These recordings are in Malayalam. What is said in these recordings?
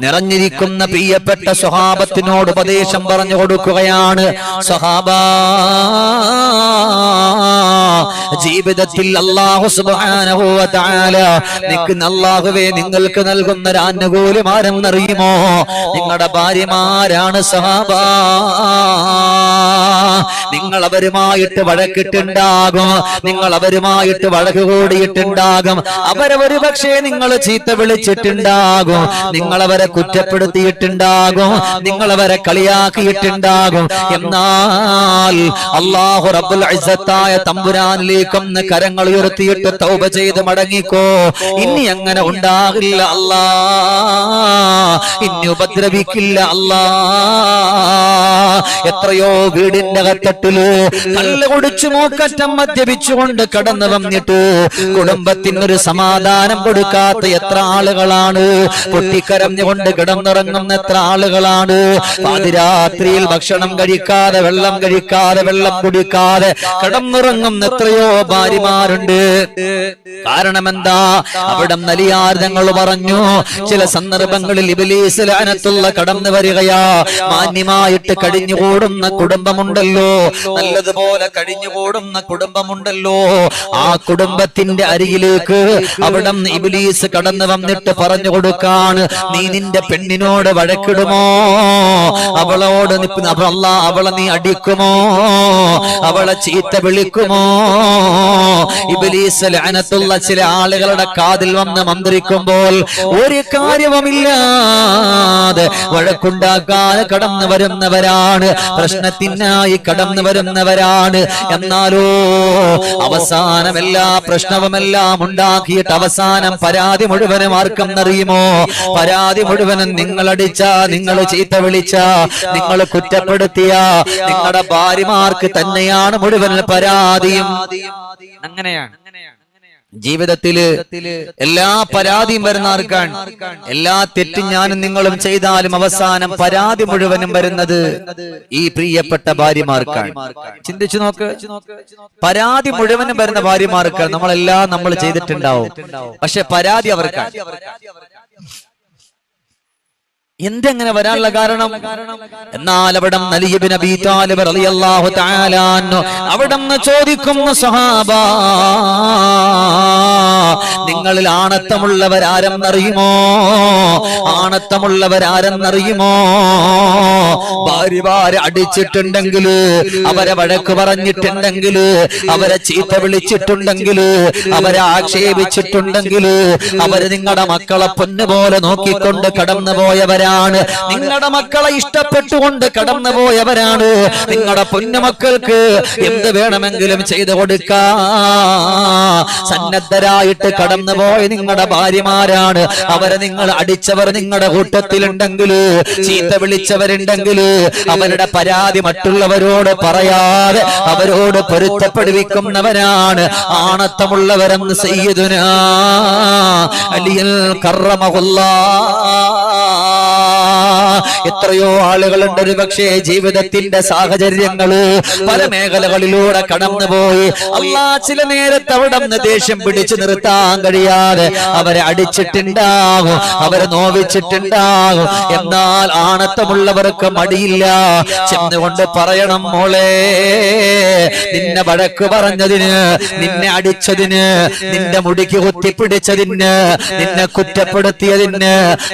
നിറഞ്ഞിരിക്കുന്ന പ്രിയപ്പെട്ട സ്വഹാബത്തിനോട് ഉപദേശം പറഞ്ഞു കൊടുക്കുകയാണ്. സ്വഹാബ ജീവിതത്തിൽ നിൽക്കുന്ന അല്ലാഹുവേ നിങ്ങൾക്ക് നൽകുന്ന ഒരു ആനുകൂല്യം ആരെന്നറിയുമോ നിങ്ങളുടെ ഭാര്യമാരാണ് സ്വഹാബ. നിങ്ങൾ അവരുമായിട്ട് വഴക്കിട്ടുണ്ടാകും. നിങ്ങൾ അവരുമായിട്ട് വഴക്ക് കൂടിയിട്ടുണ്ടാകും. അവരെ ഒരു പക്ഷേ നിങ്ങൾ ചീത്ത വിളിച്ചിട്ടുണ്ടാകും. നിങ്ങളവരെ കുറ്റപ്പെടുത്തിയിട്ടുണ്ടാകും. നിങ്ങളവരെ കളിയാക്കിയിട്ടുണ്ടാകും. എന്നാൽ അള്ളാഹു റബ്ബുൽ ഇസ്സത്തായ തമ്പുരാനിലേക്കൊന്ന് കരങ്ങൾ ഉയർത്തിയിട്ട് തൗബ ചെയ്ത് മടങ്ങിക്കോ. ഇനി അങ്ങനെ ഉണ്ടാകില്ല അല്ലാ. ഇനി ഉപദ്രവിക്കില്ല അല്ലാ. എത്രയോ വീടിന്റെ കത്തട്ടിൽ കല്ല് കുടിച്ചു മൂക്കറ്റം മദ്യപിച്ചുകൊണ്ട് കടന്നു വന്നിട്ട് കുടുംബത്തിനൊരു സമാധാനം കൊടുക്കാത്ത എത്ര ആളുകളാണ്? പൊട്ടിക്കരഞ്ഞുകൊണ്ട് കിടന്നിറങ്ങുന്ന എത്ര ആളുകളാണ്? പാതിരാത്രിയിൽ ഭക്ഷണം കഴിക്കാതെ വെള്ളം കഴിക്കാതെ വെള്ളം കുടിക്കാതെ കിടന്നിറങ്ങുന്ന എത്രയോ ഭാര്യമാരുണ്ട്. കാരണം എന്താ അവിടെ നലിയാർ പറഞ്ഞു ചില സന്ദർഭങ്ങളിൽ ഇബിലീസ് ലാനത്തുള്ള കടന്നു വരികയാ. മാന്യമായിട്ട് കഴിഞ്ഞുകൂടുന്ന കുടുംബമുണ്ടല്ലോ. നല്ലതുപോലെ കഴിഞ്ഞുകൂടുന്ന കുടുംബമുണ്ടല്ലോ. ആ കുടുംബത്തിന്റെ അരികിലേക്ക് അവിടെ ഇബിലീസ് കടന്നു വന്നിട്ട് പറഞ്ഞു കൊടുക്കാണ്. നീ നിന്റെ പെണ്ണിനോട് വഴക്കിടുമോ? അവളോട് അവളെ നീ അടിക്കുമോ? അവളെ ചീത്ത വിളിക്കുമോ? ഇബിലീസ് ലാനത്തുള്ള ചില ആളുകളുടെ കാതിൽ വന്ന് മന്ത്രിക്കുമ്പോൾ ഒരു കാര്യവുമില്ലാതെ വഴക്കുണ്ടാക്കാതെ കടന്നു വരുന്നവരാണ്. പ്രശ്നത്തിനായി കടന്നു വരുന്നവരാണ്. എന്നാലോ അവസാനം എല്ലാ പ്രശ്നവുമെല്ലാം ഉണ്ടാക്കിയിട്ട് അവസാനം പരാതി മുഴുവനും ആർക്കെന്നറിയുമോ പരാതി മുഴുവനും നിങ്ങൾ അടിച്ച നിങ്ങൾ ചീത്ത വിളിച്ച നിങ്ങൾ കുറ്റപ്പെടുത്തിയ നിങ്ങളുടെ ഭാര്യമാർക്ക് തന്നെയാണ് മുഴുവൻ പരാതിയും. അങ്ങനെയാണ്. ജീവിതത്തിൽ എല്ലാ പരാതിയും വരുന്ന ആർക്കാണ്? എല്ലാ തെറ്റും ഞാനും നിങ്ങളും ചെയ്താലും അവസാനം പരാതി മുഴുവനും വരുന്നത് ഈ പ്രിയപ്പെട്ട ഭാര്യമാർക്കാണ്. ചിന്തിച്ചു നോക്ക്. പരാതി മുഴുവനും വരുന്ന ഭാര്യമാർക്കാണ് നമ്മളെല്ലാം നമ്മൾ ചെയ്തിട്ടുണ്ടാവും. പക്ഷെ പരാതി അവർക്കാണ്. എന്തെങ്ങനെ വരാനുള്ള കാരണം? എന്നാൽ അവിടം നലിയബിന് അവിടെ ചോദിക്കുന്ന സഹാബ നിങ്ങളിൽ ആണത്തമുള്ളവരാരെന്നറിയുമോ? ആണത്തമുള്ളവരാരെന്നറിയുമോ? ഭാര്യമാരെ അടിച്ചിട്ടുണ്ടെങ്കിൽ അവരെ വഴക്ക് പറഞ്ഞിട്ടുണ്ടെങ്കിൽ അവരെ ചീത്ത വിളിച്ചിട്ടുണ്ടെങ്കിൽ അവരെ ആക്ഷേപിച്ചിട്ടുണ്ടെങ്കിൽ അവർ നിങ്ങളുടെ മക്കളെ പൊന്നുപോലെ നോക്കിക്കൊണ്ട് കടന്നു പോയവരാണ് നിങ്ങളുടെ മക്കളെ ഇഷ്ടപ്പെട്ടുകൊണ്ട് കടന്നു പോയവരാണ്. നിങ്ങളുടെ പൊന്നുമക്കൾക്ക് എന്ത് വേണമെങ്കിലും ചെയ്തു കൊടുക്കാ. സന്നദ്ധരായിട്ട് കടന്നു പോയ നിങ്ങളുടെ ഭാര്യമാരാണ്. അവരെ നിങ്ങൾ അടിച്ചവർ നിങ്ങളുടെ കൂട്ടത്തിലുണ്ടെങ്കിൽ ചീത്ത വിളിച്ചവരുണ്ടെങ്കിൽ അവരുടെ പരാതി മറ്റുള്ളവരോട് പറയാതെ അവരോട് പൊരുത്തപ്പെടുവിക്കുന്നവരാണ്. ആണത്തമുള്ളവരെന്ന് സയ്യിദുനാ അലിയൽ കറമകുള്ള എത്രയോ ആളുകളുണ്ട് ഒരു പക്ഷേ ജീവിതത്തിന്റെ സാഹചര്യങ്ങൾ പല മേഖലകളിലൂടെ കടന്നുപോയി അല്ലാ ചില നേരത്ത് അവിടെ നിന്ന് ദേഷ്യം പിടിച്ചു നിർത്താൻ കഴിയാതെ അവരെ അടിച്ചിട്ടുണ്ടാകും. അവരെ നോവിച്ചിട്ടുണ്ടാകും. എന്നാൽ ആണത്തമുള്ളവർക്ക് മടിയില്ല. ചെന്നുകൊണ്ട് പറയണം മോളെ നിന്നെ വഴക്ക് പറഞ്ഞതിന് നിന്നെ അടിച്ചതിന് നിന്റെ മുടിക്ക് കുത്തിപ്പിടിച്ചതിന് നിന്നെ കുറ്റപ്പെടുത്തിയതിന്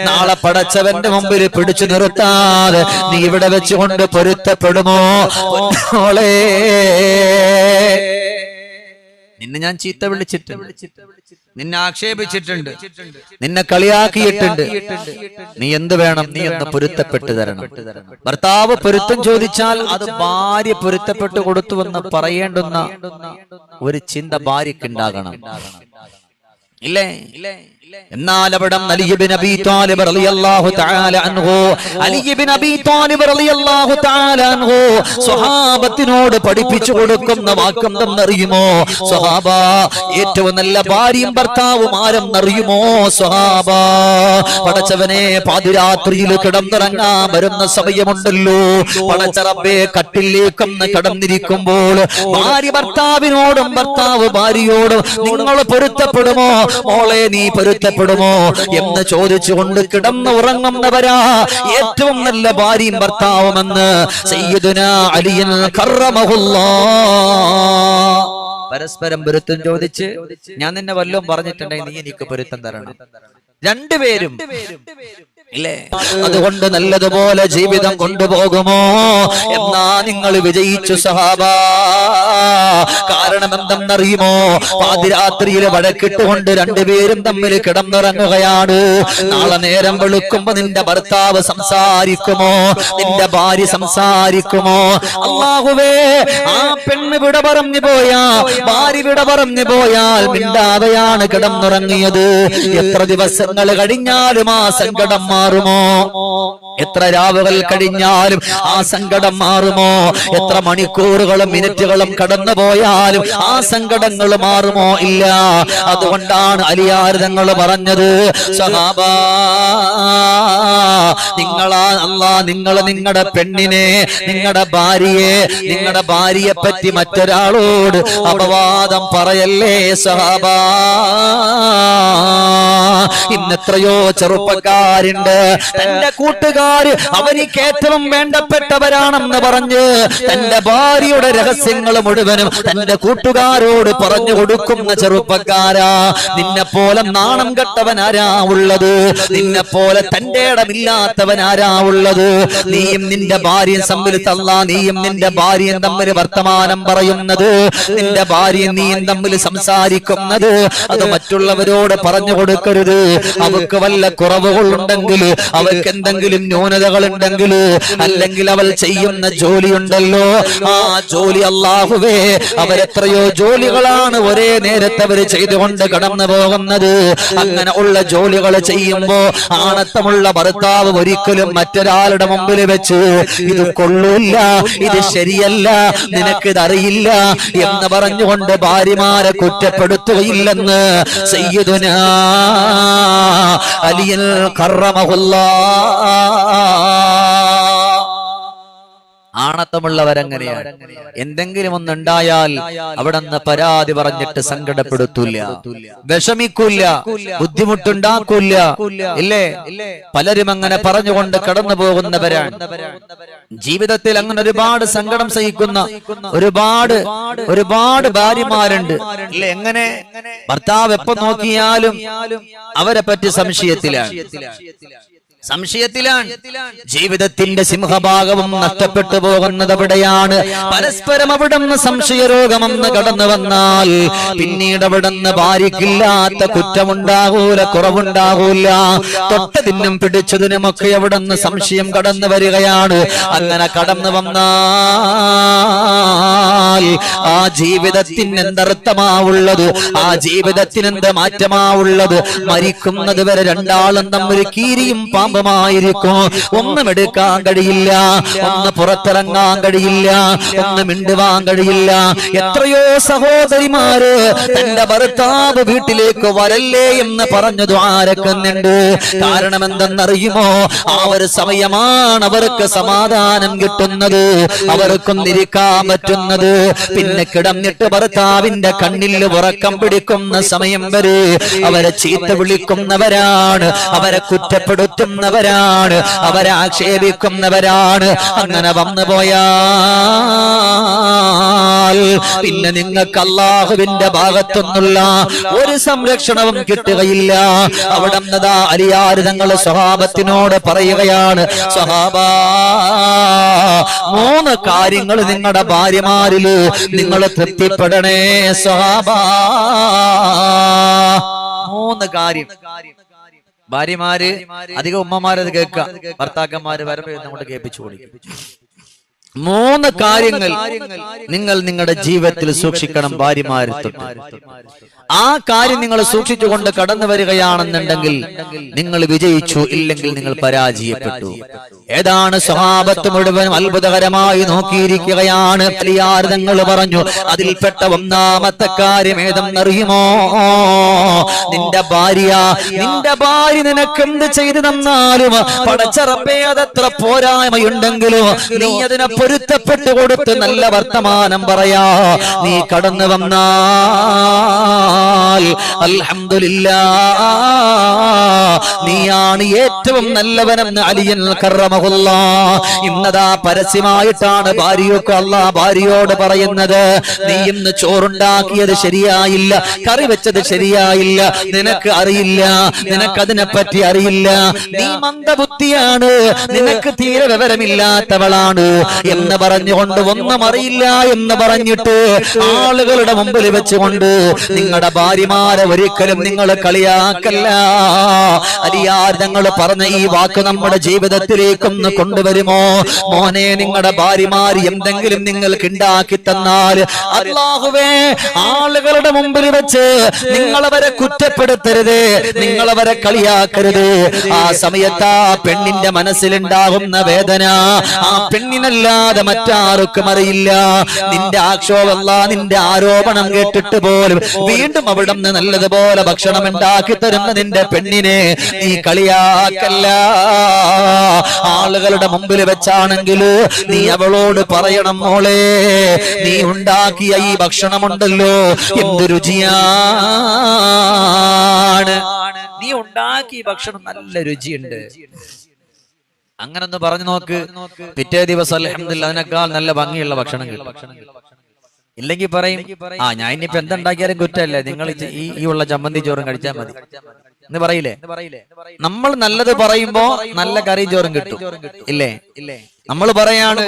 നാളെ പടച്ചവന്റെ മുമ്പിൽ പിടിച്ചു നിർത്താതെ നീ ഇവിടെ വെച്ചുകൊണ്ട് പൊരുത്തപ്പെടുമോ? മോളെ നിന്നെ ഞാൻ ചീത്ത വിളിച്ചിട്ടുണ്ട്. നിന്നെ ആക്ഷേപിച്ചിട്ടുണ്ട്. നിന്നെ കളിയാക്കിയിട്ടുണ്ട്. നീ എന്ത് വേണം? നീ എന്ന് പൊരുത്തപ്പെട്ടു തരണം. ഭർത്താവ് പൊരുത്തം ചോദിച്ചാൽ അത് ഭാര്യ പൊരുത്തപ്പെട്ടു കൊടുത്തുവെന്ന് പറയേണ്ടുന്ന ഒരു ചിന്ത ഭാര്യക്ക് ഉണ്ടാകണം. ഇല്ലേ? എന്നാൽ അവിടെ അലിബിൻ അബി താലിബ് റളിയല്ലാഹു തആല അൻഹു. അലിബിൻ അബി താലിബ് റളിയല്ലാഹു തആല അൻഹു. സ്വഹാബത്തിനോട് പഠിപ്പിച്ചു കൊടുക്കുന്ന വാക്കം എന്നറിയുമോ സ്വഹാബ ഏറ്റവും നല്ല ഭാര്യയും ഭർത്താവും ആരെന്നറിയുമോ? സ്വഹാബ പടച്ചവനെ പാതിരാത്രിയിൽ കിടന്നിറങ്ങാൻ വരുന്ന സമയമുണ്ടല്ലോ. പടച്ചറബെ കട്ടിലേക്കൊന്ന് കടന്നിരിക്കുമ്പോൾ ഭാര്യ ഭർത്താവിനോടും ഭർത്താവ് ഭാര്യയോടും നിങ്ങൾ പൊരുത്തപ്പെടുമോ? മോളെ നീ പൊരുത്തപ്പെടുമോ എന്ന് ചോദിച്ചുകൊണ്ട് കിടന്ന് ഉറങ്ങുന്നവരാ ഏറ്റവും നല്ല ഭാര്യയും ഭർത്താവുമെന്ന് സയ്യിദുന അലിയൻ കറമഹുല്ലാ പരസ്പരം പൊരുത്തം ചോദിച്ച് ഞാൻ നിന്നെ വല്ലതും പറഞ്ഞിട്ടുണ്ടെങ്കിൽ നീ എനിക്ക് പൊരുത്തം തരണം. രണ്ടുപേരും അതുകൊണ്ട് നല്ലതുപോലെ ജീവിതം കൊണ്ടുപോകുമോ? എന്നാ നിങ്ങൾ വിജയിച്ചു സഹാബ. കാരണം എന്തെന്നറിയുമോ? പാതിരാത്രിയിൽ വഴക്കിട്ടുകൊണ്ട് രണ്ടുപേരും തമ്മിൽ കിടന്നിറങ്ങുകയാണ്. നാളെ നേരം വെളുക്കുമ്പോ നിന്റെ ഭർത്താവ് സംസാരിക്കുമോ? നിന്റെ ഭാര്യ സംസാരിക്കുമോ? അള്ളാഹുവേ ആ പെണ്ണ് വിട പറഞ്ഞു പോയാ ഭാര്യ വിട പറഞ്ഞു പോയാൽ മിണ്ടാതെയാണ് കിടന്നുറങ്ങിയത്. എത്ര ദിവസങ്ങൾ കഴിഞ്ഞാലും ആ സങ്കടം മാറുമോ? എത്ര രാവുകൾ കഴിഞ്ഞാലും ആ സങ്കടം മാറുമോ? എത്ര മണിക്കൂറുകളും മിനിറ്റുകളും കടന്നു പോയാലും ആ സങ്കടങ്ങൾ മാറുമോ? ഇല്ല. അതുകൊണ്ടാണ് അലിയാർ തങ്ങൾ പറഞ്ഞത് നിങ്ങളാ അല്ല നിങ്ങൾ നിങ്ങളുടെ പെണ്ണിനെ നിങ്ങളുടെ ഭാര്യയെ നിങ്ങളുടെ ഭാര്യയെ പറ്റി മറ്റൊരാളോട് അപവാദം പറയല്ലേ സഹാബ? ഇന്നെത്രയോ ചെറുപ്പക്കാരുണ്ട്. തന്റെ കൂട്ടുകാര് അവനിക്ക് ഏറ്റവും വേണ്ടപ്പെട്ടവരാണെന്ന് പറഞ്ഞ് തന്റെ ഭാര്യയുടെ രഹസ്യങ്ങൾ മുഴുവനും തന്റെ കൂട്ടുകാരോട് പറഞ്ഞു കൊടുക്കുന്ന ചെറുപ്പക്കാരാ. നിന്നെ പോലെ നാണം കെട്ടവനാരാ ഉള്ളത്? നിന്നെ പോലെ തന്റെ ഇടമില്ലാത്തവനാരാ ഉള്ളത്? നീയും നിന്റെ ഭാര്യയും തമ്മിൽ തള്ള. നീയും നിന്റെ ഭാര്യയും തമ്മിൽ വർത്തമാനം പറയുന്നത്? നിന്റെ ഭാര്യയും നീയും തമ്മിൽ സംസാരിക്കുന്നത്? അത് മറ്റുള്ളവരോട് പറഞ്ഞു കൊടുക്കരുത്. അവക്ക് വല്ല കുറവുകളുണ്ടെങ്കിൽ അവർക്ക് എന്തെങ്കിലും ന്യൂനതകൾ ഉണ്ടെങ്കിൽ അല്ലെങ്കിൽ അവൾ ചെയ്യുന്ന ജോലി ഉണ്ടല്ലോ ആ ജോലി അള്ളാഹുവേ അവരെത്രയോ ജോലികളാണ് ഒരേ നേരത്തെ അവർ ചെയ്തുകൊണ്ട് കടന്നു പോകുന്നത്. അങ്ങനെ ഉള്ള ജോലികൾ ചെയ്യുമ്പോ ആണത്തമുള്ള ഭർത്താവ് ഒരിക്കലും മറ്റൊരാളുടെ മുമ്പിൽ വെച്ച് ഇത് കൊള്ളൂല്ല ഇത് ശരിയല്ല നിനക്കിത് അറിയില്ല എന്ന് പറഞ്ഞുകൊണ്ട് ഭാര്യമാരെ കുറ്റപ്പെടുത്തുകയില്ലെന്ന് സയ്യിദുന അലിയൽ കറമഹുല്ലാ ആണത്തമുള്ളവരങ്ങനെയാണ്. എന്തെങ്കിലും ഒന്നുണ്ടായാൽ അവിടെ നിന്ന് പരാതി പറഞ്ഞിട്ട് സങ്കടപ്പെടുത്തൂല വിഷമിക്കൂല ബുദ്ധിമുട്ടുണ്ടാക്കൂല ഇല്ലേ? പലരും അങ്ങനെ പറഞ്ഞുകൊണ്ട് കടന്നു പോകുന്നവരാണ്. ജീവിതത്തിൽ അങ്ങനെ ഒരുപാട് സങ്കടം സഹിക്കുന്ന ഒരുപാട് ഒരുപാട് ഭാര്യമാരുണ്ട്. ഇല്ലേ? എങ്ങനെ? ഭർത്താവ് എപ്പോ നോക്കിയാലും അവരെ പറ്റി സംശയത്തിലാണ്. സംശയത്തിലാണ്. ജീവിതത്തിന്റെ സിംഹഭാഗവും നഷ്ടപ്പെട്ടു പോകുന്നത് അവിടെയാണ് പരസ്പരം അവിടെ നിന്ന് സംശയരോഗമെന്ന് കടന്നു വന്നാൽ പിന്നീട് അവിടെ നിന്ന് ഭാര്യയ്ക്കില്ലാത്ത കുറ്റമുണ്ടാകൂല കുറവുണ്ടാകൂല. തൊട്ടതിനും പിടിച്ചതിനുമൊക്കെ അവിടെ നിന്ന് സംശയം കടന്നു വരികയാണ്. അങ്ങനെ കടന്നു വന്നാൽ ആ ജീവിതത്തിന് എന്തർത്ഥമാവുള്ളത് ആ ജീവിതത്തിന് എന്ത് മാറ്റമാവുള്ളത്? മരിക്കുന്നത് വരെ രണ്ടാളും തമ്മിൽ കീരിയും പാമ്പുമായിരിക്കും ഒന്നും എടുക്കാൻ കഴിയില്ല. ഒന്ന് പുറത്തിറങ്ങാൻ കഴിയില്ല. ഒന്ന് മിണ്ടുവാൻ കഴിയില്ല. എത്രയോ സഹോദരിമാര് തന്റെ ഭർത്താവ് വീട്ടിലേക്ക് വരല്ലേ എന്ന് പറഞ്ഞതു ആരക്കുന്നുണ്ട് കാരണം എന്തെന്നറിയുമോ ആ ഒരു സമയമാണ് അവർക്ക് സമാധാനം കിട്ടുന്നത്. അവർക്കൊന്നിരിക്കാൻ പറ്റുന്നത്. പിന്നെ കിടന്നിട്ട് ഭർത്താവിന്റെ കണ്ണിൽ ഉറക്കം പിടിക്കുന്ന സമയം വരെ അവരെ ചീത്ത വിളിക്കുന്നവരാണ്. അവരെ കുറ്റപ്പെടുത്തുന്നവരാണ് അവരെ ആക്ഷേപിക്കുന്നവരാണ് അങ്ങനെ വന്നു പോയാൽ പിന്നെ നിങ്ങൾക്ക് അള്ളാഹുവിന്റെ ഭാഗത്തുനിന്നുള്ള ഒരു സംരക്ഷണവും കിട്ടുകയില്ല. അവിടെ നിന്നതാ അലിയാര് തങ്ങൾ സ്വഭാവത്തിനോട് പറയുകയാണ് സ്വഭാവ മൂന്ന് കാര്യങ്ങൾ നിങ്ങളുടെ ഭാര്യമാരിൽ നിങ്ങൾ തൃപ്തിപ്പെടണേ സ്വഭാവ മൂന്ന് കാര്യം. ഭാര്യമാര് അധികം ഉമ്മമാരത് കേൾക്കാം. ഭർത്താക്കന്മാര് വരവ് നമ്മുടെ കേൾപ്പിച്ചു കൊടുക്കും. മൂന്ന് കാര്യങ്ങൾ നിങ്ങൾ നിങ്ങളുടെ ജീവിതത്തിൽ സൂക്ഷിക്കണം ഭാര്യമാരിൽ ആ കാര്യം നിങ്ങൾ സൂക്ഷിച്ചുകൊണ്ട് കടന്നു വരികയാണെന്നുണ്ടെങ്കിൽ നിങ്ങൾ വിജയിച്ചു ഇല്ലെങ്കിൽ നിങ്ങൾ പരാജയപ്പെട്ടു. ഏതാണ് സ്വഭാവത്ത് മുഴുവനും അത്ഭുതകരമായി നോക്കിയിരിക്കുകയാണ്. തങ്ങൾ പറഞ്ഞു അതിൽപ്പെട്ട ഒന്നാമത്തെ കാര്യം ഏതെന്നറിയുമോ? നിന്റെ ഭാര്യ നിന്റെ ഭാര്യ നിനക്ക് എന്ത് ചെയ്തു തന്നാലും പടച്ചറപ്പേ അതത്ര പോരായ്മയുണ്ടെങ്കിലും നീ അതിനെ പൊരുത്തപ്പെട്ടു കൊടുത്ത് നല്ല വർത്തമാനം പറയാ. നീ കടന്നു വന്നാൽ നീയാണ് ഏറ്റവും നല്ലവനെന്ന് അലിയൻ കറമഹുല്ല ഇന്നതാ പരസ്യമായിട്ടാണ് ഭാര്യയൊക്കെ അല്ല ഭാര്യയോട് പറയുന്നത്. നീ ഇന്ന് ചോറുണ്ടാക്കിയത് ശരിയായില്ല കറി വെച്ചത് ശരിയായില്ല നിനക്ക് അറിയില്ല നിനക്കതിനെ പറ്റി അറിയില്ല. നീ മന്ദബുദ്ധിയാണ് നിനക്ക് തീരെ വിവരമില്ലാത്തവളാണ് എന്ന് പറഞ്ഞുകൊണ്ട് ഒന്നും അറിയില്ല എന്ന് പറഞ്ഞിട്ട് ആളുകളുടെ മുമ്പിൽ വെച്ചുകൊണ്ട് നിങ്ങളുടെ ഭാര്യമാരെ ഒരിക്കലും നിങ്ങൾ കളിയാക്കല്ല. അലിയാർ ഞങ്ങൾ പറഞ്ഞ ഈ വാക്ക് നമ്മുടെ ജീവിതത്തിലേക്കൊന്ന് കൊണ്ടുവരുമോ? മോനെ നിങ്ങളുടെ ഭാര്യമാർ എന്തെങ്കിലും നിങ്ങൾക്ക് ഉണ്ടാക്കി തന്നാൽ അള്ളാഹുവേ ആളുകളുടെ മുമ്പിൽ വെച്ച് നിങ്ങളവരെ കുറ്റപ്പെടുത്തരുത് നിങ്ങളവരെ കളിയാക്കരുത്. ആ സമയത്ത് ആ പെണ്ണിന്റെ മനസ്സിലുണ്ടാകുന്ന വേദന ആ പെണ്ണിനല്ലാതെ മറ്റാർക്കും അറിയില്ല. നിന്റെ ആക്ഷോഭമല്ല നിന്റെ ആരോപണം കേട്ടിട്ട് പോലും അവിടെ നിന്ന് നല്ലതുപോലെ ഭക്ഷണം ഉണ്ടാക്കി തരുന്ന നിന്റെ പെണ്ണിനെ നീ കളിയാക്കല്ല. ആളുകളുടെ മുമ്പിൽ വെച്ചാണെങ്കിൽ നീ അവളോട് പറയണം മോളെ നീ ഉണ്ടാക്കിയ ഈ ഭക്ഷണമുണ്ടല്ലോ എന്ത് രുചിയാണ്? നീ ഉണ്ടാക്കിയ ഭക്ഷണം നല്ല രുചിയുണ്ട്. അങ്ങനെ ഒന്ന് പറഞ്ഞു നോക്ക്. പിറ്റേ ദിവസം അതിനേക്കാൾ നല്ല ഭംഗിയുള്ള ഭക്ഷണം കിട്ടും. ഇല്ലെങ്കിൽ പറയും ആ ഞാൻ ഇനിയിപ്പോ എന്തുണ്ടാക്കിയാലും കുറ്റമല്ലേ? നിങ്ങൾ ഈ ഈ ഉള്ള ചമ്മന്തി ചോറും കഴിച്ചാൽ മതി. എന്ന് പറയില്ലേ? നമ്മൾ നല്ലത് പറയുമ്പോ നല്ല കറി ചോറും കിട്ടും. ഇല്ലേ? ഇല്ലേ? നമ്മൾ പറയാണ്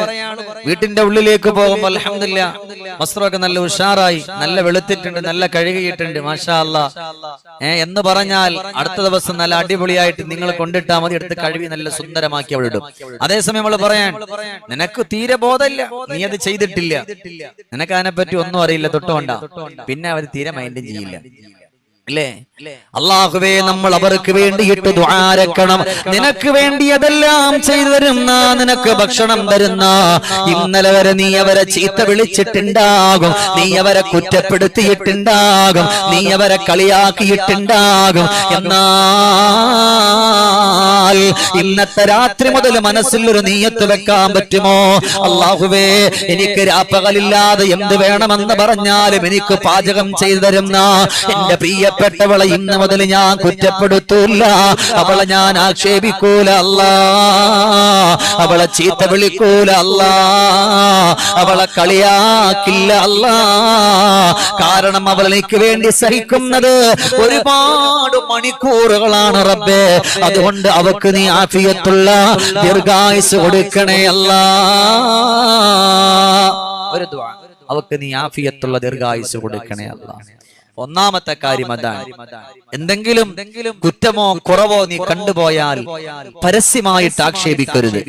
വീട്ടിന്റെ ഉള്ളിലേക്ക് പോകുമ്പോ അലഹമില്ല വസ്ത്രമൊക്കെ നല്ല ഉഷാറായി നല്ല വെളുത്തിട്ടുണ്ട് നല്ല കഴുകിയിട്ടുണ്ട് മാഷാ അല്ല. ഏ എന്ന് പറഞ്ഞാൽ അടുത്ത ദിവസം നല്ല അടിപൊളിയായിട്ട് നിങ്ങൾ കൊണ്ടിട്ടാ മതി എടുത്ത് കഴുകി നല്ല സുന്ദരമാക്കി അവിടെ ഇടും. അതേസമയം നമ്മൾ പറയാൻ നിനക്ക് തീരെ ബോധമില്ല നീ അത് ചെയ്തിട്ടില്ല. നിനക്ക് അതിനെപ്പറ്റി ഒന്നും അറിയില്ല തൊട്ടുകൊണ്ട. പിന്നെ അവർ തീരെ മൈൻഡും ചെയ്യില്ല. അല്ലേ അള്ളാഹുവേ നമ്മൾ അവർക്ക് വേണ്ടിയിട്ട് ദ്വാരക്കണം നിനക്ക് വേണ്ടി അതെല്ലാം ചെയ്തു തരുന്ന നിനക്ക് ഭക്ഷണം തരുന്ന ഇന്നലെ വരെ നീ അവരെ ചീത്ത വിളിച്ചിട്ടുണ്ടാകും. നീ അവരെ കുറ്റപ്പെടുത്തിയിട്ടുണ്ടാകും. നീ അവരെ കളിയാക്കിയിട്ടുണ്ടാകും. എന്നാൽ ഇന്നത്തെ രാത്രി മുതൽ മനസ്സിൽ ഒരു നീയത്ത് വെക്കാൻ പറ്റുമോ? അള്ളാഹുവേ എനിക്ക് രാപ്പകലില്ലാതെ എന്ത് വേണമെന്ന് പറഞ്ഞാലും എനിക്ക് പാചകം ചെയ്തു തരുന്ന എന്റെ പ്രിയപ്പെട്ടവളെ ഇന്ന് മുതൽ ഞാൻ കുറ്റപ്പെടുത്തൂല അവളെ ഞാൻ ആക്ഷേപിക്കൂല അല്ല. അവളെ ചീത്ത വിളിക്കൂല അല്ല. അവളെ കളിയാക്കില്ല അല്ല. കാരണം അവൾ എനിക്ക് വേണ്ടി സഹിക്കുന്നത് ഒരുപാട് മണിക്കൂറുകളാണ് റബ്ബേ. അതുകൊണ്ട് അവക്ക് നീ ആഫിയത്തുള്ള ദീർഘായുസ് കൊടുക്കണേ അല്ല. ഒരു. അവക്ക് നീ ആഫിയത്തുള്ള ദീർഘായുസ് കൊടുക്കണേ അല്ല. ഒന്നാമത്തെ കാര്യം അതാണ്. എന്തെങ്കിലും കുറ്റമോ കുറവോ നീ കണ്ടുപോയാൽ പരസ്യമായിട്ട് ആക്ഷേപിക്കരുത്.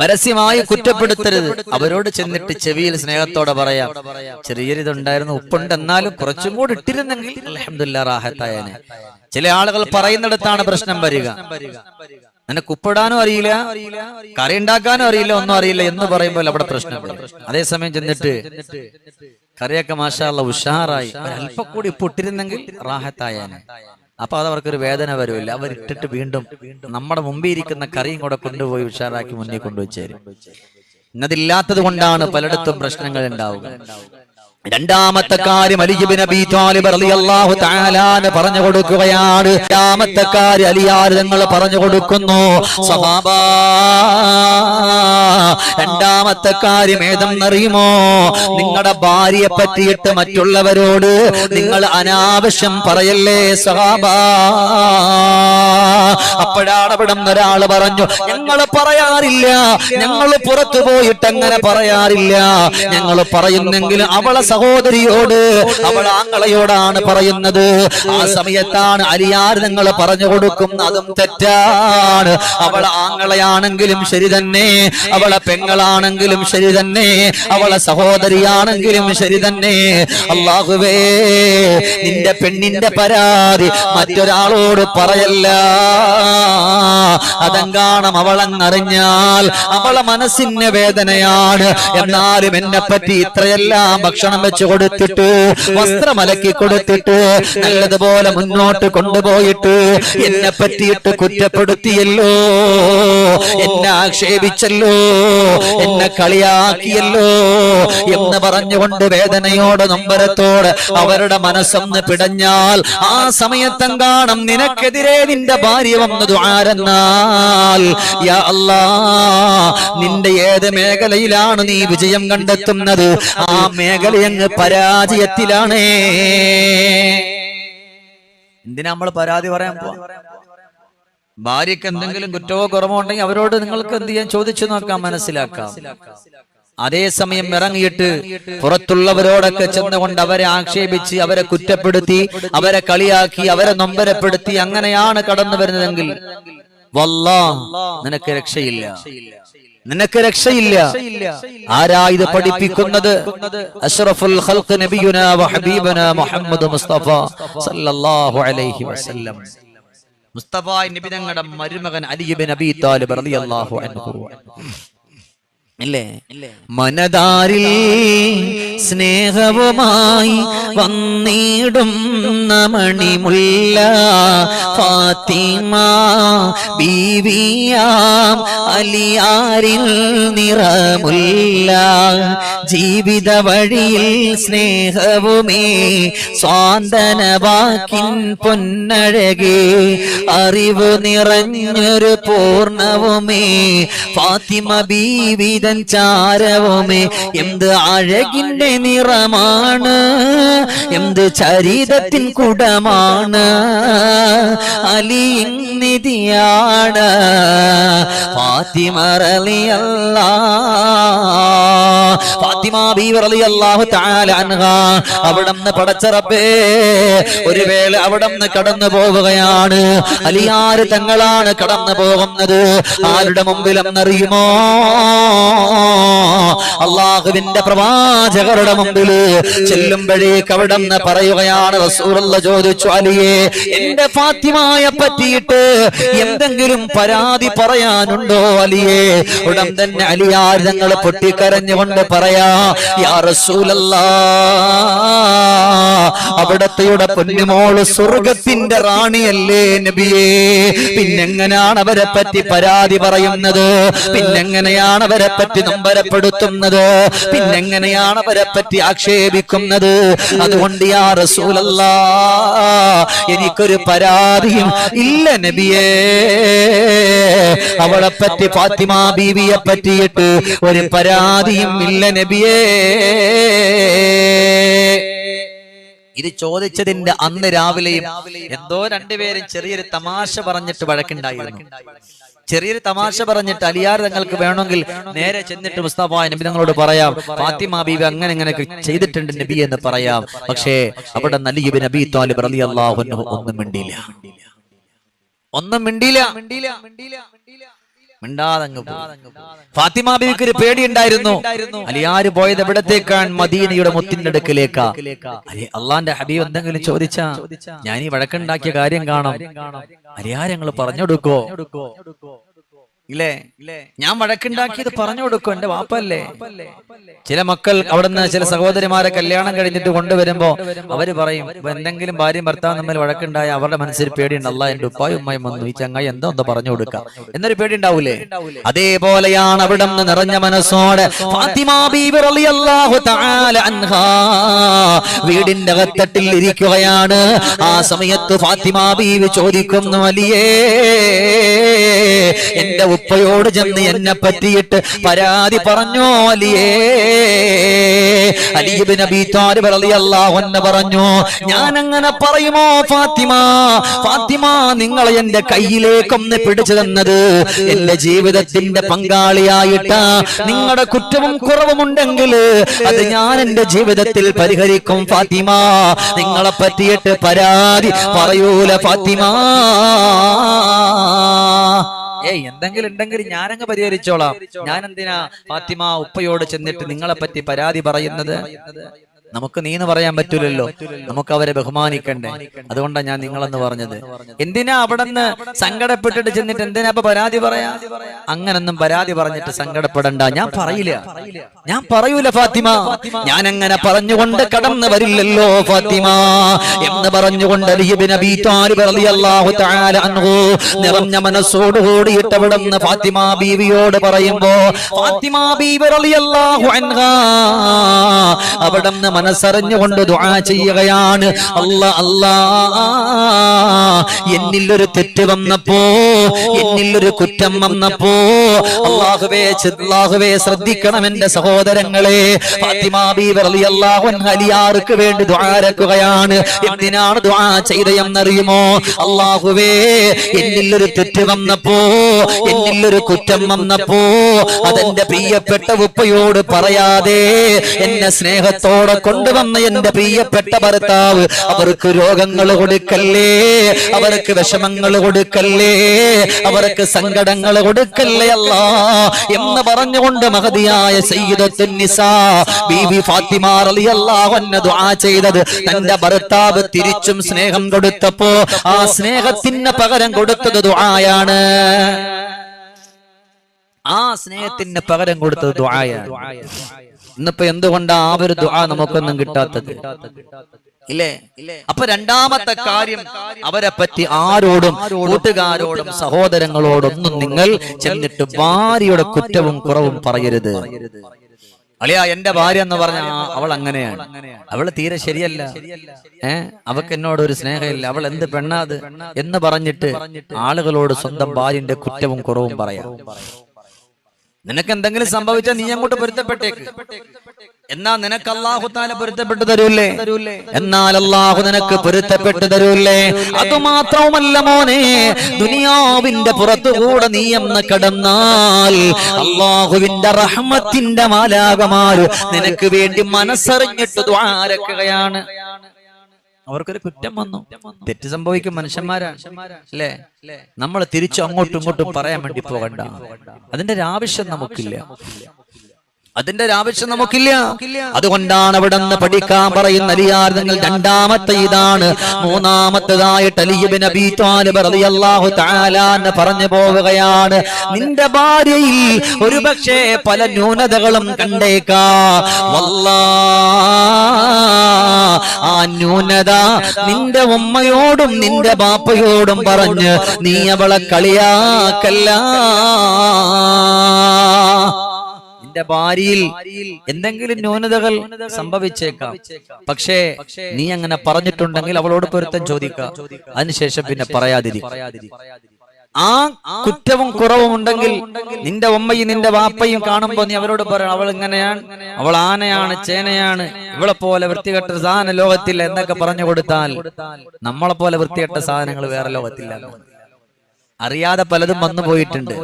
പരസ്യമായി കുറ്റപ്പെടുത്തരുത്. അവരോട് ചെന്നിട്ട് ചെവിയിൽ സ്നേഹത്തോടെ പറയാം. ചെറിയൊരിതുണ്ടായിരുന്നു ഉപ്പുണ്ട് എന്നാലും കുറച്ചും കൂടി ഇട്ടിരുന്നെങ്കിൽ അലഹമില്ല റാഹത്തായനെ. ചില ആളുകൾ പറയുന്നിടത്താണ് പ്രശ്നം വരിക. നിനക്ക് ഉപ്പിടാനും അറിയില്ല കറി ഉണ്ടാക്കാനും അറിയില്ല ഒന്നും അറിയില്ല എന്ന് പറയുമ്പോൾ അവിടെ പ്രശ്നം. അതേസമയം ചെന്നിട്ട് കറിയൊക്കെ മാഷാള്ള ഉഷാറായി. അല്പം കൂടി പൊട്ടിരുന്നെങ്കിൽ റാഹത്തായനെ. അപ്പൊ അത് അവർക്കൊരു വേദന വരുമില്ല. അവരിട്ടിട്ട് വീണ്ടും നമ്മുടെ മുമ്പിൽ ഇരിക്കുന്ന കറിയും കൂടെ കൊണ്ടുപോയി ഉഷാറാക്കി മുന്നിൽ കൊണ്ടുവച്ചേരും. ഇന്നതില്ലാത്തത് കൊണ്ടാണ് പലയിടത്തും പ്രശ്നങ്ങൾ ഉണ്ടാവുക. രണ്ടാമത്തെ കാര്യം അലിജിബിൻ അബി താലിബ് റളിയല്ലാഹു താലാന് പറഞ്ഞു കൊടുക്കുകയാണ്. രണ്ടാമത്തെ കാര്യം അലിയാർ നിങ്ങൾ പറഞ്ഞു കൊടുക്കുന്നു? രണ്ടാമത്തെ കാര്യം ഏതെന്നറിയുമോ നിങ്ങളുടെ ഭാര്യയെ പറ്റിയിട്ട് മറ്റുള്ളവരോട് നിങ്ങൾ അനാവശ്യം പറയല്ലേ സഹാബ? അപ്പോഴാണ് അവിടെ ഒരാൾ പറഞ്ഞു ഞങ്ങൾ പറയാറില്ല. ഞങ്ങൾ പുറത്തു പോയിട്ട് അങ്ങനെ പറയാറില്ല. ഞങ്ങൾ പറയുന്നെങ്കിൽ അവളെ സഹോദരിയോട് അവൾ ആങ്ങളയോടാണ് പറയുന്നത്. ആ സമയത്താണ് അലിയാർ നിങ്ങൾ പറഞ്ഞു കൊടുക്കും അതും തെറ്റാണ്. അവൾ ആങ്ങളയാണെങ്കിലും ശരി തന്നെ അവളെ പെങ്ങളാണെങ്കിലും ശരി തന്നെ അവളെ സഹോദരിയാണെങ്കിലും ശരി തന്നെ. അള്ളാഹുവേ നിന്റെ പെണ്ണിന്റെ പരാതി മറ്റൊരാളോട് പറയല്ല. അതെങ്കാണം അവളങ്ങറിഞ്ഞാൽ അവളെ മനസ്സിന് വേദനയാണ്. എന്നാലും എന്നെ പറ്റി ഇത്രയെല്ലാം ഭക്ഷണം വെച്ച് കൊടുത്തിട്ട് വസ്ത്രം അലക്കി കൊടുത്തിട്ട് നല്ലതുപോലെ മുന്നോട്ട് കൊണ്ടുപോയിട്ട് എന്നെ പറ്റിയിട്ട് കുറ്റപ്പെടുത്തിയല്ലോ. എന്നെ ആക്ഷേപിച്ചല്ലോ. എന്നെ കളിയാക്കിയല്ലോ എന്ന് പറഞ്ഞുകൊണ്ട് വേദനയോട് നൊമ്പരത്തോട് അവരുടെ മനസ്സൊന്ന് പിടഞ്ഞാൽ ആ സമയത്തെങ്കാണം നിനക്കെതിരെ നിന്റെ ഭാര്യ വന്നത് ആരെന്നാൽ നിന്റെ ഏത് മേഖലയിലാണ് നീ വിജയം കണ്ടെത്തുന്നത്? ആ മേഖലയങ്ങ് പരാജയത്തിലാണ്. എന്തിനാ നമ്മൾ പരാതി പറയാൻ പോവാ? ഭാര്യക്ക് എന്തെങ്കിലും കുറ്റമോ കുറവോ ഉണ്ടെങ്കിൽ അവരോട് നിങ്ങൾക്ക് എന്ത് ചെയ്യാൻ ചോദിച്ചു നോക്കാം മനസ്സിലാക്കാം. അതേസമയം ഇറങ്ങിയിട്ട് പുറത്തുള്ളവരോടൊക്കെ ചെന്നുകൊണ്ട് അവരെ ആക്ഷേപിച്ച് അവരെ കുറ്റപ്പെടുത്തി അവരെ കളിയാക്കി അവരെ നൊമ്പരപ്പെടുത്തി അങ്ങനെയാണ് കടന്നു വരുന്നതെങ്കിൽ വല്ലാ നിനക്ക് രക്ഷയില്ല. നിനക്ക് രക്ഷയില്ല. ആരാ ഇത് പഠിപ്പിക്കുന്നത്? അഷ്റഫുൽ ഖൽഖ് നബിയുന വ ഹബീബനാ മുഹമ്മദ് മുസ്തഫ സല്ലല്ലാഹു അലൈഹി വസല്ലം. മുസ്തഫ നബി തങ്ങളുടെ മരുമകൻ അലി ഇബ്നു അബീ താലിബ് റളിയല്ലാഹു അൻഹു. ഇല്ലേ? മനതാരിൽ സ്നേഹവുമായി വന്നിടും മണിമുല്ല ഫാത്തിമ ബീവിയാം അലിയാരിൽ നിറമുല്ല. ജീവിത വഴിയിൽ സ്നേഹവുമേ സ്വാന്തനവാക്കിൻ പൊന്നഴകേ. അറിവ് നിറഞ്ഞൊരു പൂർണവുമേ. ഫാത്തിമ ബീവിതൻ ചാരവുമേ. എന്ത് അഴകിന്റെ നിറമാണ്. എന്ത് ചരിതത്തിൻ കുടമാണ്. അലി നിധിയാണ്. ഫാത്തിമ റളിയല്ല. ഫാത്തിമ അവിടുന്ന് പടച്ച റബ്ബേ ഒരു വേള അവിടന്ന് കടന്നു പോവുകയാണ്. അലിയാര് തങ്ങളാണ് കടന്നു പോകുന്നത്. ആരുടെ മുമ്പിലെന്നറിയുമോ? അള്ളാഹുവിന്റെ പ്രവാചകരുടെ മുമ്പിൽ ചെല്ലുമ്പോഴേക്ക് അവിടുന്ന് പറയുകയാണ് റസൂലുള്ള ചോദിച്ചു അലിയെ എന്റെ ഫാത്തിമായ പറ്റിയിട്ട് എന്തെങ്കിലും പരാതി പറയാനുണ്ടോ അലിയെ? ഉടൻ തന്നെ അലിയാർ ഞങ്ങൾ പൊട്ടിക്കരഞ്ഞുകൊണ്ട് പറയാ യാ അവിടത്തെയുടെ പൊന്നുമോൾ സ്വർഗത്തിന്റെ റാണിയല്ലേ നബിയേ? പിന്നെങ്ങനെയാണ് അവരെ പറ്റി പരാതി പറയുന്നത്? പിന്നെങ്ങനെയാണ് അവരെ നൊമ്പരപ്പെടുത്തുന്നത്. പിന്നെങ്ങനെയാണ് അവരെ പറ്റി ആക്ഷേപിക്കുന്നത്? അതുകൊണ്ട് യാ റസൂലല്ല എനിക്കൊരു പരാതിയും ഇല്ല നബിയേ. അവളെ പറ്റി ഫാത്തിമ ബീവിയെ പറ്റിയിട്ട് ഒരു പരാതിയും ഇല്ല നബിയേ. ഇത് ചോദിച്ചതിന്റെ അന്ന് രാവിലെയും എന്തോ രണ്ടുപേരും ചെറിയൊരു തമാശ പറഞ്ഞിട്ട് വഴക്കുണ്ടായിരുന്നു. ചെറിയൊരു തമാശ പറഞ്ഞിട്ട് അലിയാർ തങ്ങൾക്ക് വേണമെങ്കിൽ നേരെ ചെന്നിട്ട് മുസ്തഫ നബി തങ്ങളോട് പറയാം ഫാത്തിമ ബീബി അങ്ങനെ ഇങ്ങനെയൊക്കെ ചെയ്തിട്ടുണ്ട് നബി എന്ന് പറയാം. പക്ഷേ അവിടെ നലിബ് നബി താലിബ് റലി അള്ളാഹു ഒന്നും മിണ്ടിയില്ല. ഒന്നും മിണ്ടിയില്ല. മിണ്ടാതങ്ങ്. ഫാത്തിമ ബീവിക്ക് ഒരു പേടിയുണ്ടായിരുന്നു അലിയാര് പോയത് എവിടത്തേക്കാണ്? മദീനയുടെ മുത്തിന്റെ അടുക്കിലേക്കാ. അലി അള്ളാന്റെ ഹബീബ് എന്തെങ്കിലും ചോദിച്ചാ ഞാൻ ഈ വഴക്കുണ്ടാക്കിയ കാര്യം കാണാം. അലിയാരങ്ങൾ പറഞ്ഞെടുക്കോ കൊടുക്കോ ഇല്ലേ? ഞാൻ വഴക്കുണ്ടാക്കിയത് പറഞ്ഞു കൊടുക്കും എന്റെ വാപ്പല്ലേ? ചില മക്കൾ അവിടുന്ന് ചില സഹോദരിമാരെ കല്യാണം കഴിഞ്ഞിട്ട് കൊണ്ടുവരുമ്പോ അവർ പറയും എന്തെങ്കിലും ഭാര്യയും ഭർത്താവും തമ്മിൽ വഴക്കുണ്ടായ അവരുടെ മനസ്സിൽ പേടിയുണ്ട്. അല്ല എന്റെ ഉപ്പായും ഉമ്മയും വന്നു. ഈ ചങ്ങായി എന്തോ എന്തോ പറഞ്ഞു കൊടുക്കാം? എന്നൊരു പേടി ഉണ്ടാവൂലേ അതേപോലെയാണ് അവിടെ നിന്ന് നിറഞ്ഞ മനസ്സോടെ വീടിന്റെ അകത്തട്ടിൽ ഇരിക്കുകയാണ്. ആ സമയത്ത് ഫാത്തിമ ബീവി ചോദിക്കുന്നു അലിയേ എന്റെ ഉപ്പയോട് ചെന്ന് എന്നെ പറ്റിയിട്ട് പരാതി പറഞ്ഞോ അലിയേ? അലിബിൻ നബി താലിബ് പറഞ്ഞു ഞാൻ അങ്ങനെ പറയുമോ ഫാത്തിമ? ഫാത്തിമ നിങ്ങൾ എന്റെ കയ്യിലേക്കൊന്ന് പിടിച്ചു തന്നത്. എന്റെ ജീവിതത്തിന്റെ പങ്കാളിയായിട്ട്. നിങ്ങളുടെ കുറ്റവും കുറവുമുണ്ടെങ്കിൽ അത് ഞാൻ എന്റെ ജീവിതത്തിൽ പരിഹരിക്കും ഫാത്തിമ. നിങ്ങളെ പറ്റിയിട്ട് പരാതി പറയൂല ഫാത്തിമ. ഏയ് എന്തെങ്കിലും ഉണ്ടെങ്കിൽ ഞാനങ്ങ് പരിഹരിച്ചോളാം. ഞാൻ എന്തിനാ ഫാത്തിമ ഉപ്പയോട് ചെന്നിട്ട് നിങ്ങളെ പറ്റി പരാതി പറയുന്നത്? നമുക്ക് നീ എന്ന് പറയാൻ പറ്റൂലല്ലോ. നമുക്ക് അവരെ ബഹുമാനിക്കണ്ടേ? അതുകൊണ്ടാണ് ഞാൻ നിങ്ങളെന്ന് പറഞ്ഞത്. എന്തിനാ അവിടെ നിന്ന് സങ്കടപ്പെട്ടിട്ട് ചെന്നിട്ട് എന്തിനാ ഇപ്പൊ പരാതി പറയാ? അങ്ങനൊന്നും പരാതി പറഞ്ഞിട്ട് സങ്കടപ്പെടണ്ട. ഞാൻ പറയില്ല. ഞാൻ പറയൂല ഫാത്തിമ. ഞാൻ അങ്ങനെ പറഞ്ഞുകൊണ്ട് കടന്നു വരില്ലല്ലോ ഫാത്തിമ. എന്ന് പറഞ്ഞുകൊണ്ട് നിറഞ്ഞ മനസ്സോട് കൂടിയിട്ട് അവിടെ നിന്ന് ഫാത്തിമ ബീവിയോട് പറയുമ്പോ ഫാത്തിമ ബീവി അവിടെ നിന്ന് മനസ്സറിഞ്ഞുകൊണ്ട് ദുആ ചെയ്യുകയാണ്. അല്ല അല്ലാ. എന്നിൽ ഒരു തെറ്റ് വന്നപ്പോ എന്നിൽ ഒരു കുറ്റം വന്നപ്പോ അള്ളാഹുവേ അള്ളാഹുവേ ശ്രദ്ധിക്കണം എന്റെ സഹോദരങ്ങളെ. അലിയാർക്ക് വേണ്ടി ദ്വാരക്കുകയാണ് എന്തിനാണ് ദുആ ചെയ്തയെന്നറിയുമോ അള്ളാഹുവേ എന്നില്ലൊരു തെറ്റ് വന്നപ്പോ എന്നില്ലൊരു കുറ്റം വന്നപ്പോ അതെന്റെ പ്രിയപ്പെട്ട ഉപ്പയോട് പറയാതെ എന്നെ സ്നേഹത്തോടെ കൊണ്ടുവന്ന എന്റെ പ്രിയപ്പെട്ട ഭർത്താവ് അവർക്ക് രോഗങ്ങൾ കൊടുക്കല്ലേ? അവർക്ക് വിഷമങ്ങൾ കൊടുക്കല്ലേ? അവർക്ക് സങ്കടങ്ങൾ കൊടുക്കല്ലേ അല്ല? എന്ന് പറഞ്ഞുകൊണ്ട് മഹതിയായ ഫാത്തിമ ദുആ തന്റെ ഭർത്താവ് തിരിച്ചും സ്നേഹം കൊടുത്തപ്പോ ആ സ്നേഹത്തിന് പകരം കൊടുത്തത് ദുആയാണ്. ആ സ്നേഹത്തിന് പകരം കൊടുത്തത് ദുആയാണ്. ഇന്നിപ്പോ എന്തുകൊണ്ടാ ആ ഒരു ദുആ നമുക്കൊന്നും കിട്ടാത്തത്? ഇല്ലേ? അപ്പൊ രണ്ടാമത്തെ കാര്യം അവരെ പറ്റി ആരോടും കൂട്ടുകാരോടും സഹോദരങ്ങളോടൊന്നും നിങ്ങൾ ചെന്നിട്ട് ഭാര്യയുടെ കുറ്റവും കുറവും പറയരുത്. അളിയാ എന്റെ ഭാര്യ എന്ന് പറഞ്ഞ അവൾ അങ്ങനെയാണ്. അവൾ തീരെ ശരിയല്ല. ഏ? അവക്ക് എന്നോട് ഒരു സ്നേഹമില്ല. അവൾ എന്ത് പെണ്ണാത് എന്ന് പറഞ്ഞിട്ട് ആളുകളോട് സ്വന്തം ഭാര്യന്റെ കുറ്റവും കുറവും പറയാം. നിനക്ക് എന്തെങ്കിലും സംഭവിച്ചാൽ നീ അങ്ങോട്ട് പൊരുത്തപ്പെട്ടേക്ക്. എന്നാ നിനക്ക് അള്ളാഹു താല പൊരുത്തപ്പെട്ടു തരൂല്ലേ എന്നാൽ അള്ളാഹു നിനക്ക് പൊരുത്തപ്പെട്ടു തരൂല്ലേ അതുമാത്രവുമല്ല മോനെ ദുനിയാവിന്റെ പുറത്തുകൂടെ നീ എന്ന് കടന്നാൽ അള്ളാഹുവിന്റെ റഹ്മത്തിന്റെ മാലാകമാര് നിനക്ക് വേണ്ടി മനസ്സറിഞ്ഞിട്ട് ദ്വാരക്കുകയാണ് അവർക്കൊരു കുറ്റം വന്നു. തെറ്റ് സംഭവിക്കും മനുഷ്യന്മാരാണ്. അല്ലേ? നമ്മൾ തിരിച്ചു അങ്ങോട്ടും ഇങ്ങോട്ടും പറയാൻ വേണ്ടി പോകണ്ട. അതിന്റെ ഒരു ആവശ്യം നമുക്കില്ല. അതിന്റെ ഒരു ആവശ്യം നമുക്കില്ല. അതുകൊണ്ടാണ് അവിടെ നിന്ന് പഠിക്കാൻ പറയുന്ന അലിയാർ നിങ്ങൾ രണ്ടാമത്തെ ഇതാണ്. മൂന്നാമത്തേതായിട്ട് അലിയബിൻ അബീ താലിബ് റളിയല്ലാഹു തആല എന്ന് പറഞ്ഞു പോവുകയാണ്. നിന്റെ ഭാര്യയിൽ ഒരുപക്ഷേ പല ന്യൂനതകളും കണ്ടേക്കാ. വല്ലാ ആ ന്യൂനത നിന്റെ ഉമ്മയോടും നിന്റെ ബാപ്പയോടും പറഞ്ഞ് നീ അവളെ കളിയാക്കല്ല. നിന്റെ ഭാര്യയിൽ എന്തെങ്കിലും ന്യൂനതകൾ സംഭവിച്ചേക്കാം. പക്ഷേ നീ അങ്ങനെ പറഞ്ഞിട്ടുണ്ടെങ്കിൽ അവളോട് പൊരുത്തം ചോദിക്കാം. അതിനുശേഷം പിന്നെ പറയാതിരി. ആ കുറ്റവും കുറവും ഉണ്ടെങ്കിൽ നിന്റെ ഉമ്മയും നിന്റെ വാപ്പയും കാണുമ്പോ നീ അവരോട് പറയണം അവൾ ഇങ്ങനെയാണ് അവൾ ആനയാണ് ചേനയാണ് ഇവളെ പോലെ വൃത്തികെട്ട സാധന ലോകത്തില്ല എന്നൊക്കെ പറഞ്ഞു കൊടുത്താൽ നമ്മളെ പോലെ വൃത്തികെട്ട സാധനങ്ങൾ വേറെ ലോകത്തില്ല. അറിയാതെ പലതും വന്നു പോയിട്ടുണ്ട്.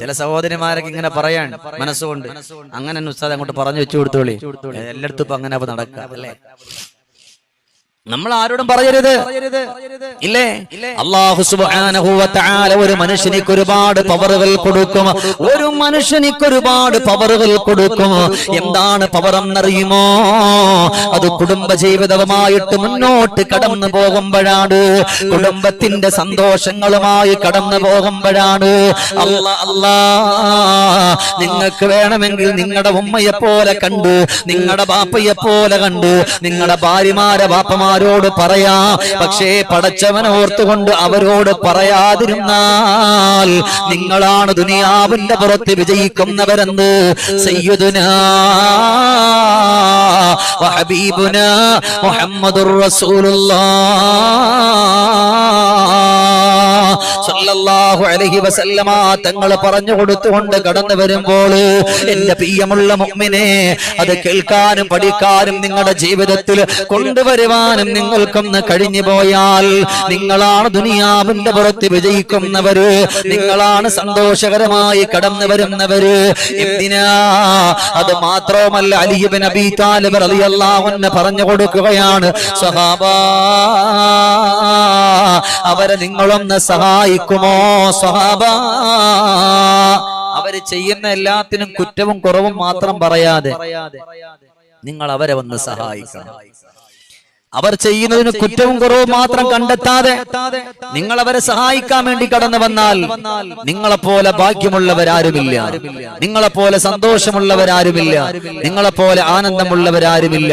ചില സഹോദരിമാരൊക്കെ ഇങ്ങനെ പറയാൻ മനസ്സുകൊണ്ട്. അങ്ങനെ ഉസ്താദ് അങ്ങോട്ട് പറഞ്ഞു വെച്ചു കൊടുത്തോളി. എല്ലായിടത്തും ഇപ്പൊ അങ്ങനെ നടക്കാം അല്ലേ? നമ്മൾ ആരോടും പറയരുത്. ഇല്ലേ? അള്ളാഹു തആല ഒരു മനുഷ്യനിക്ക് ഒരുപാട് പവറുകൾ കൊടുക്കും. ഒരു മനുഷ്യനിക്ക് ഒരുപാട് പവറുകൾ കൊടുക്കും. എന്താണ് പവർ എന്നറിയുമോ അത് കുടുംബ ജീവിതവുമായിട്ട് മുന്നോട്ട് കടന്നു പോകുമ്പോഴാണ്. കുടുംബത്തിന്റെ സന്തോഷങ്ങളുമായി കടന്നു പോകുമ്പോഴാണ്. അല്ല അല്ലാ. നിങ്ങൾക്ക് വേണമെങ്കിൽ നിങ്ങളുടെ ഉമ്മയെ പോലെ കണ്ട് നിങ്ങളുടെ ബാപ്പയെ പോലെ കണ്ട് നിങ്ങളുടെ ഭാര്യമാരെ ബാപ്പമാരോട് പറയാ? പക്ഷേ പടച്ചവൻ ഓർത്തുകൊണ്ട് അവരോട് പറയാതിരുന്നാൽ നിങ്ങളാണ് ദുനിയാവിന്റെ പുറത്ത് വിജയിക്കുന്നവരെന്ന്. സയ്യിദുനാ അലൈഹി വസല്ലമ. തങ്ങൾ പറഞ്ഞു കൊടുത്തുകൊണ്ട് കടന്നു വരുമ്പോൾ എന്റെ പ്രിയമുള്ള മുമ്മിനെ അത് കേൾക്കാനും പഠിക്കാനും നിങ്ങളുടെ ജീവിതത്തിൽ കൊണ്ടുവരുവാനും നിങ്ങൾക്കൊന്ന് കഴിഞ്ഞു പോയാൽ നിങ്ങളാണ് ദുനിയാവിന്റെ പുറത്ത് വിജയിക്കുന്നവര് നിങ്ങളാണ് സന്തോഷകരമായി കടന്നു വരുന്നവര് എന്തിനാ? അത് മാത്രവുമല്ല അലിബിൻ അബി താലിബ് അൻഹു പറഞ്ഞു കൊടുക്കുകയാണ് സഹാബ അവരെ നിങ്ങളൊന്ന് സഹായിക്കുമോ? സഹാബ അവർ ചെയ്യുന്ന എല്ലാത്തിനും കുറ്റവും കുറവും മാത്രം പറയാതെ നിങ്ങൾ അവരെ ഒന്ന് സഹായിക്കണം. അവർ ചെയ്യുന്നതിന് കുറ്റവും കുറവും മാത്രം കണ്ടെത്താതെ നിങ്ങൾ അവരെ സഹായിക്കാൻ വേണ്ടി കടന്നു വന്നാൽ നിങ്ങളെപ്പോലെ ഭാഗ്യമുള്ളവരാരുമില്ല. നിങ്ങളെപ്പോലെ സന്തോഷമുള്ളവരാരുമില്ല. നിങ്ങളെപ്പോലെ ആനന്ദമുള്ളവരാരുമില്ല.